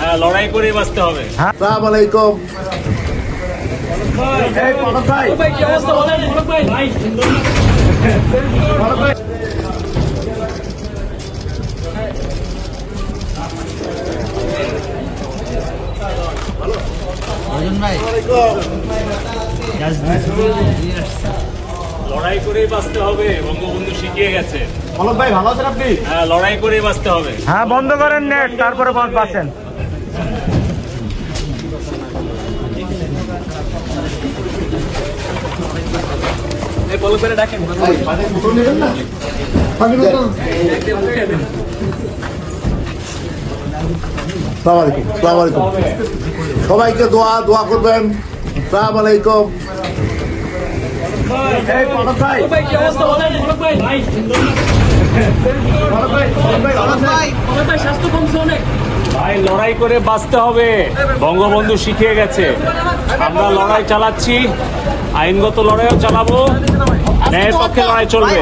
হ্যাঁ লড়াই করে বাঁচতে হবে। সালাম আলাইকুম এই পলক ভাই। পলক ভাই লড়াই করেই বাঁচতে হবে বঙ্গবন্ধু শিখিয়ে গেছে। ভাই ভালো আছেন আপনি? হ্যাঁ লড়াই করেই বাঁচতে হবে। হ্যাঁ বন্ধ করেন নেট তারপরে পাচ্ছেন সালাম আলাইকুম সালাম আলাইকুম সবাইকে দোয়া দোয়া করবেন। সালাম আলাইকুম এই পলক ভাই। পলক ভাই পলক ভাই ভালো আছেন ভাই লড়াই করে বাঁচতে হবে। বঙ্গবন্ধু শিখিয়ে গেছে। আমরা লড়াই চালাচ্ছি। আইনগত লড়াইও চালাবো ন্যায়ের পক্ষে লড়াই চলবে।